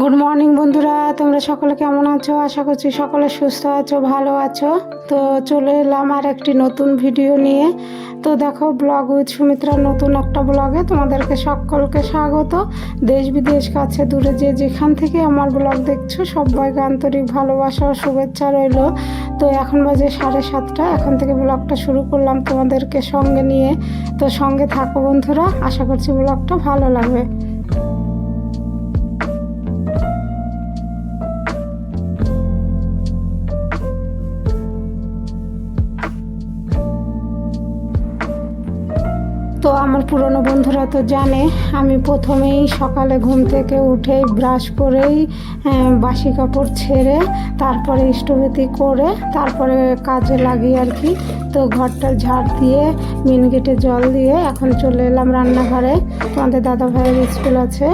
Good morning বন্ধুরা। তোমরা সকলে কেমন আছো? আশা করছি সকলে সুস্থ আছো, ভালো আছো। তো চলে এলাম আর একটি নতুন ভিডিও নিয়ে। তো দেখো ব্লগ উইথ সুমিত্রার নতুন একটা ব্লগে তোমাদেরকে সকলকে স্বাগত। দেশ বিদেশ, কাছে দূরে যে যেখান থেকে আমার ব্লগ দেখছ, সবাইকে আন্তরিক ভালোবাসা ও শুভেচ্ছা রইল। তো এখন বাজে সাড়ে সাতটা। এখন থেকে ব্লগটা শুরু করলাম তোমাদেরকে সঙ্গে নিয়ে। তো সঙ্গে থাকো বন্ধুরা। আশা করছি ব্লগটা ভালো লাগবে। তো আমার পুরনো বন্ধুরা তো জানে, আমি প্রথমেই সকালে ঘুম থেকে উঠেই ব্রাশ করেই বাসি কাপড় ছেড়ে, তারপরে স্টোভেতি করে, তারপরে কাজে লাগি আর কি, তো ঘরটা ঝাড় দিয়ে, মিন গেটে জল দিয়ে এখন চলে এলাম রান্নাঘরে। তোমাদের দাদা ভাইয়ের স্কুল আছে,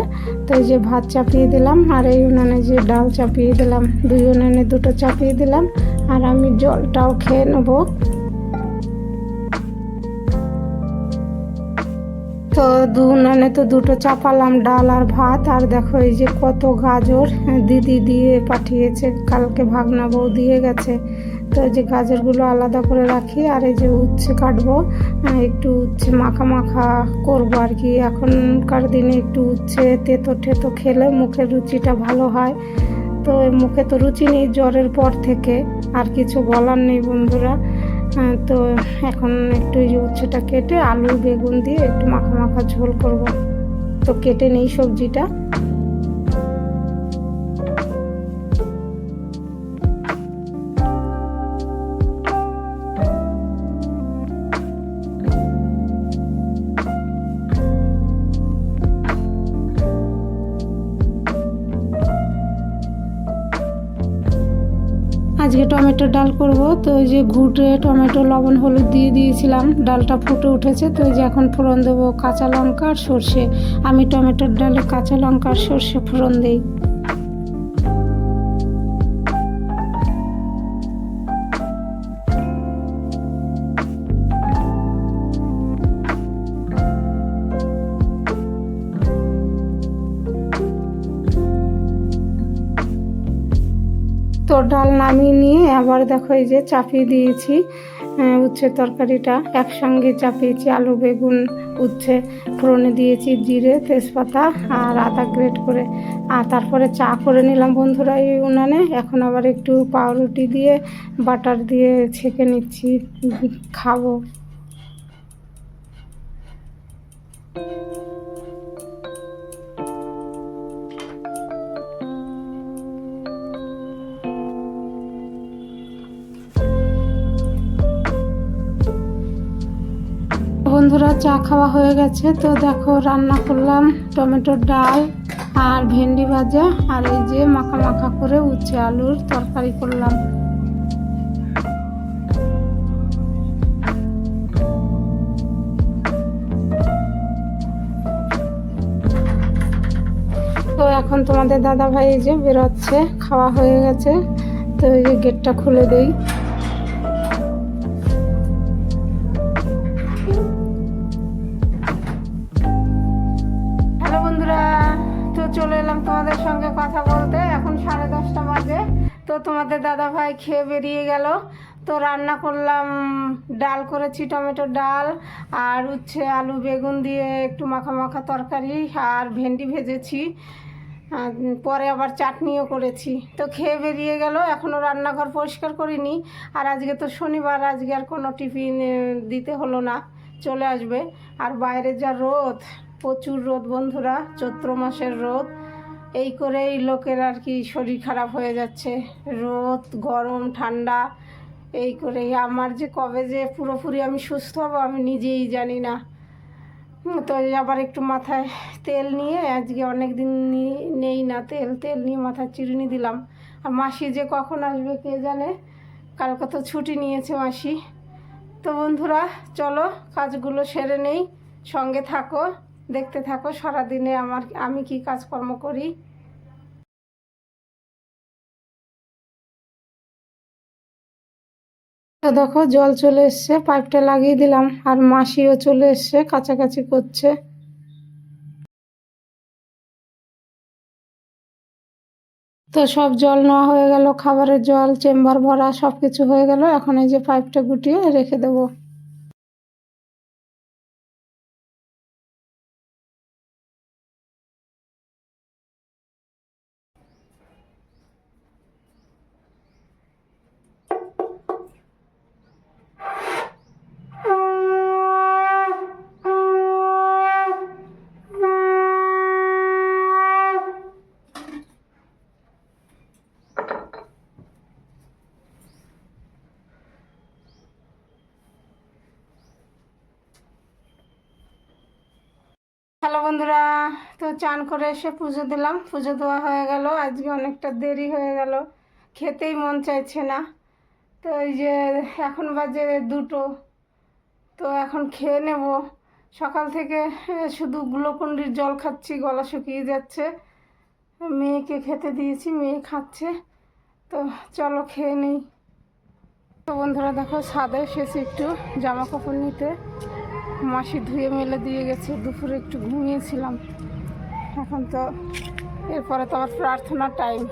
তো এই যে ভাত চাপিয়ে দিলাম আর এই উনানে যে ডাল চাপিয়ে দিলাম, দুই উনানে দুটো চাপিয়ে দিলাম, আর আমি জলটাও খেয়ে নেব। তো দু উনানে তো দুটো চাপালাম ডাল আর ভাত আর দেখো এই যে কত গাজর হ্যাঁ, দিদি দিয়ে পাঠিয়েছে কালকে ভাগনা বউ দিয়ে গেছে। তো এই যে গাজরগুলো আলাদা করে রাখি আর এই যে উচ্ছে কাটবো হ্যাঁ, একটু উচ্ছে মাখা মাখা করব আর কি। এখনকার দিনে একটু উচ্ছে তেতো টেতো খেলে মুখের রুচিটা ভালো হয়। তো মুখে তো রুচি নেই জ্বরের পর থেকে আর কিছু বলার নেই বন্ধুরা। তো এখন একটু উচ্ছেটা কেটে আলু, বেগুন দিয়ে একটু মাখা মাখা ঝোল করব। তো কেটে নেই সবজিটা। আজকে টমেটোর ডাল করব। তো ওই যে ঘুটে টমেটো, লবণ, হলুদ দিয়ে দিয়েছিলাম। ডালটা ফুটে উঠেছে। তো ওই যে এখন ফোড়ন দেবো কাঁচা লঙ্কা আর সর্ষে। আমি টমেটোর ডালে কাঁচা লঙ্কা আর সর্ষে ফোড়ন দিই। তো ডাল নামিয়ে নিয়ে আবার দেখো এই যে চাপিয়ে দিয়েছি উচ্ছে তরকারিটা। একসঙ্গে চাপিয়েছি আলু, বেগুন, উচ্ছে, ফোড়নে দিয়েছি জিরে, তেজপাতা আর আদা গ্রেট করে। আর তারপরে চা করে নিলাম বন্ধুরা এই উনানে। এখন আবার একটু পাউরুটি দিয়ে, বাটার দিয়ে ছেঁকে নিচ্ছি, খাব। বন্ধুরা চা খাওয়া হয়ে গেছে। তো দেখো রান্না করলাম টমেটোর ডাল আর ভেন্ডি ভাজা আর এই যে মাখা মাখা করে উচ্ছে আলুর তরকারি করলাম। তো এখন তোমাদের দাদা ভাই এই যে বেরোচ্ছে, খাওয়া হয়ে গেছে। তো এই যে গেটটা খুলে দেই। তোমাদের দাদা ভাই খেয়ে বেরিয়ে গেল। তো রান্না করলাম ডাল করেছি, টমেটো ডাল আর উচ্ছে আলু বেগুন দিয়ে একটু মাখা মাখা তরকারি আর ভেন্ডি ভেজেছি। পরে আবার চাটনিও করেছি। তো খেয়ে বেরিয়ে গেল এখনও রান্নাঘর পরিষ্কার করিনি। আর আজকে তো শনিবার, আজকে আর কোনো টিফিন দিতে হলো না, চলে আসবে। আর বাইরে যা রোদ, প্রচুর রোদ বন্ধুরা, চৈত্র মাসের রোদ। এই করেই লোকের আর কি শরীর খারাপ হয়ে যাচ্ছে। রোদ, গরম, ঠান্ডা, এই করেই। আমার যে কবে যে পুরোপুরি আমি সুস্থ হব, আমি নিজেই জানি না। তো আবার একটু মাথায় তেল নিয়ে, আজকে অনেক দিন নেই না তেল। তেল নিয়ে মাথায় চিরুনি দিলাম। আর মাসি যে কখন আসবে কে জানে? কালকে তো ছুটি নিয়েছে মাসি। তো বন্ধুরা, চলো, কাজগুলো সেরে নেই। সঙ্গে থাকো, দেখতে থাকো। সারাদিনে আমার, আমি কি কাজকর্ম করি? তো দেখো, জল চলে এসছে, পাইপটা লাগিয়ে দিলাম, আর মাসিও চলে এসছে, কাছাকাছি করছে। তো সব জল নেওয়া হয়ে গেল, খাবারের জল, চেম্বার ভরা সব কিছু হয়ে গেল, এখন এই যে পাইপটা গুটিয়ে রেখে দেবো হ্যালো বন্ধুরা তো চান করে এসে পুজো দিলাম। পুজো দেওয়া হয়ে গেল। আজকে অনেকটা দেরি হয়ে গেল। খেতেই মন চাইছে না। তো এই যে এখন বাজে দুটো। তো এখন খেয়ে নেব। সকাল থেকে শুধু গ্লুকন্ডির জল খাচ্ছি, গলা শুকিয়ে যাচ্ছে। মেয়েকে খেতে দিয়েছি, মেয়ে খাচ্ছে। তো চলো খেয়ে নেই। তো বন্ধুরা, দেখো ছাদে এসেছি একটু জামা কাপড় নিতে। মাসি ধুয়ে মেলে দিয়ে গেছে। দুপুরে একটু ঘুমিয়েছিলাম। এখন তো এরপরে তো আমার প্রার্থনার টাইম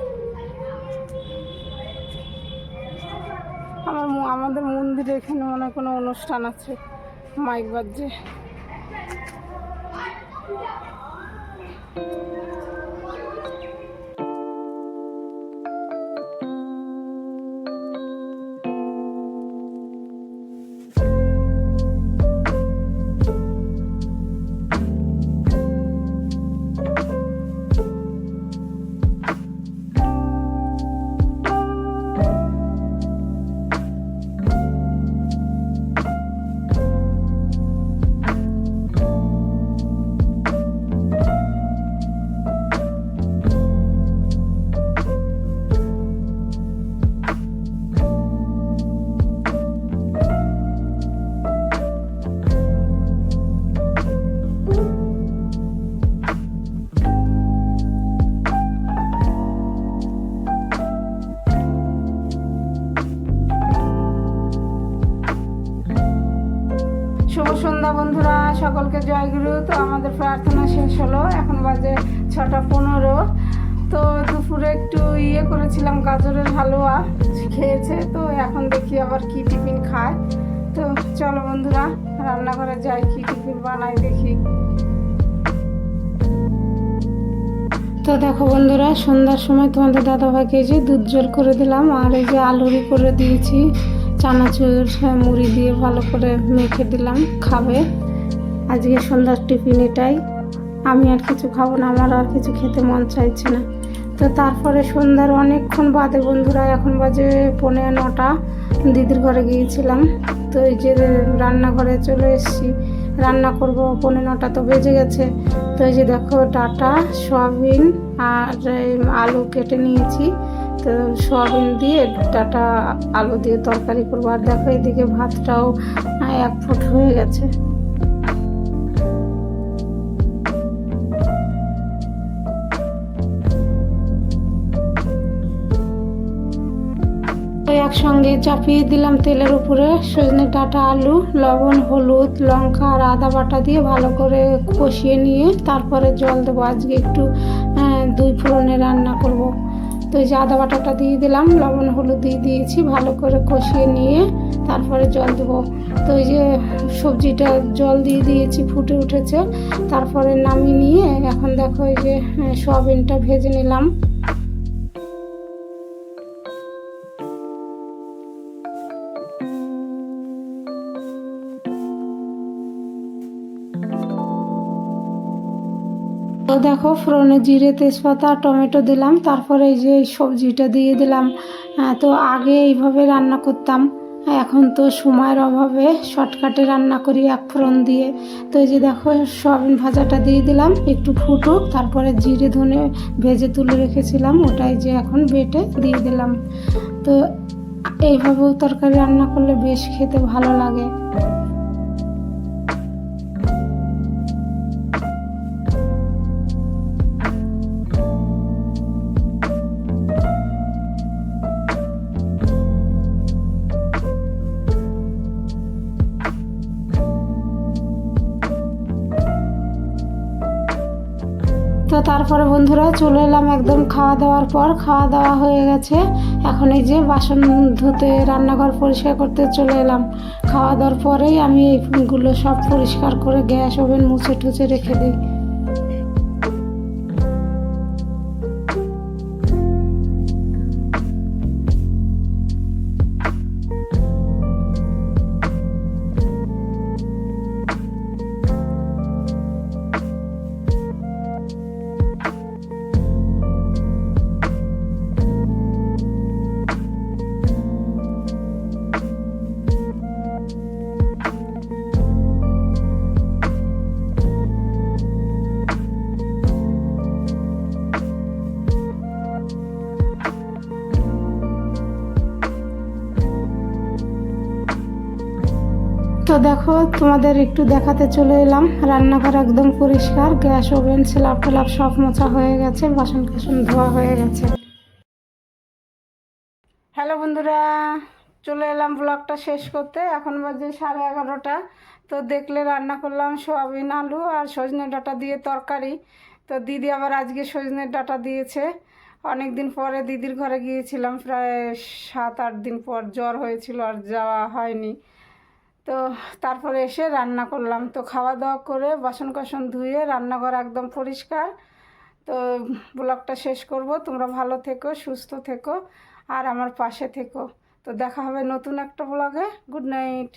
আমার আমাদের মন্দিরে এখানে মনে কোনো অনুষ্ঠান আছে, মাইক বাজছে। সকলকে জয়গুরু তো আমাদের প্রার্থনা শেষ হলো। এখন বাজে ছটা পনেরো। তো দুপুরে একটু ইয়ে করেছিলাম, গাজরের হালুয়া খেয়েছে। তো এখন দেখি আবার কি টিফিন খায়। তো চলো বন্ধুরা, রান্নাঘরে যাই, কি টিফিন বানাই দেখি। তো দেখো বন্ধুরা, সন্ধ্যার সময় তোমাদের দাদাভাইকে যে দুধ জল করে দিলাম, আর এই যে আলুরি করে দিয়েছি। চানাচুর, মুড়ি দিয়ে ভালো করে মেখে দিলাম, খাবে। আজকে সন্ধ্যার টিফিন এটাই। আমি আর কিছু খাব না, আমার আর কিছু খেতে মন চাইছে না। তো তারপরে সন্ধ্যার অনেকক্ষণ বাদে বন্ধুরা, এখন বাজে পনেরো নটা, দিদির ঘরে গিয়েছিলাম। তো এই যে রান্নাঘরে চলে এসেছি। রান্না করব পনেরো নটা তো বেজে গেছে। তো এই যে দেখো, ডাটা, সয়াবিন আর আলু কেটে নিয়েছি। তো সয়াবিন দিয়ে ডাটা, আলু দিয়ে তরকারি করব। আর দেখো, এদিকে ভাতটাও এক ফুট হয়ে গেছে। একসঙ্গে চাপিয়ে দিলাম তেলের উপরে। সজনে ডাটা, আলু, লবণ, হলুদ, লঙ্কা আর আদা বাটা দিয়ে ভালো করে কষিয়ে নিয়ে তারপরে জল দেবো। আজকে একটু দুই ফোড়নে রান্না করব। তো এই যে আদা বাটাটা দিয়ে দিলাম, লবণ, হলুদ দিয়ে দিয়েছি, ভালো করে কষিয়ে নিয়ে তারপরে জল দেবো। তো এই যে সবজিটা জল দিয়ে দিয়েছি, ফুটে উঠেছে। তারপরে নামিয়ে নিয়ে এখন দেখো এই যে সয়াবিনটা ভেজে নিলাম। তো দেখো, ফোড়নে জিরে, তেজপাতা, টমেটো দিলাম, তারপরে এই যে সবজিটা দিয়ে দিলাম। তো আগে এইভাবে রান্না করতাম। এখন তো সময়ের অভাবে শর্টকাটে রান্না করি এক ফোড়ন দিয়ে। তো এই যে দেখো, সয়াবিন ভাজাটা দিয়ে দিলাম, একটু ফুটুক, তারপরে জিরে, ধনে ভেজে তুলে রেখেছিলাম, ওটাই যে এখন বেটে দিয়ে দিলাম। তো এইভাবেও তরকারি রান্না করলে বেশ খেতে ভালো লাগে। তো তারপরে বন্ধুরা চলে এলাম একদম খাওয়া দাওয়ার পর। খাওয়া দাওয়া হয়ে গেছে। এখন এই যে বাসন ধুতে, রান্নাঘর পরিষ্কার করতে চলে এলাম। খাওয়া দাওয়ার পরেই আমি এইগুলো সব পরিষ্কার করে গ্যাস ওভেন মুছে টুছে রেখে দিই। দেখো, তোমাদের একটু দেখাতে চলে এলাম। রান্নাঘর একদম পরিষ্কার, গ্যাস, ওভেন স্ল্যাব টেলাপ সব মোছা হয়ে গেছে, বাসন কাসন ধোয়া হয়ে গেছে। হ্যালো বন্ধুরা, চলে এলাম ব্লগটা শেষ করতে। এখন বাজে সাড়ে এগারোটা। তো দেখলে রান্না করলাম সোয়াবিন, আলু আর সজনে ডাটা দিয়ে তরকারি। তো দিদি আবার আজকে সজনে ডাটা দিয়েছে। অনেক দিন পরে দিদির ঘরে গিয়েছিলাম, প্রায় সাত আট দিন পর জ্বর হয়েছিল আর যাওয়া হয়নি। তো তারপরে এসে রান্না করলাম। তো খাওয়া দাওয়া করে বাসন কাসন ধুয়ে রান্নাঘর একদম পরিষ্কার। তো ব্লগটা শেষ করব। তোমরা ভালো থেকো, সুস্থ থেকো, আর আমার পাশে থেকো। তো দেখা হবে নতুন একটা ব্লগে। Good night.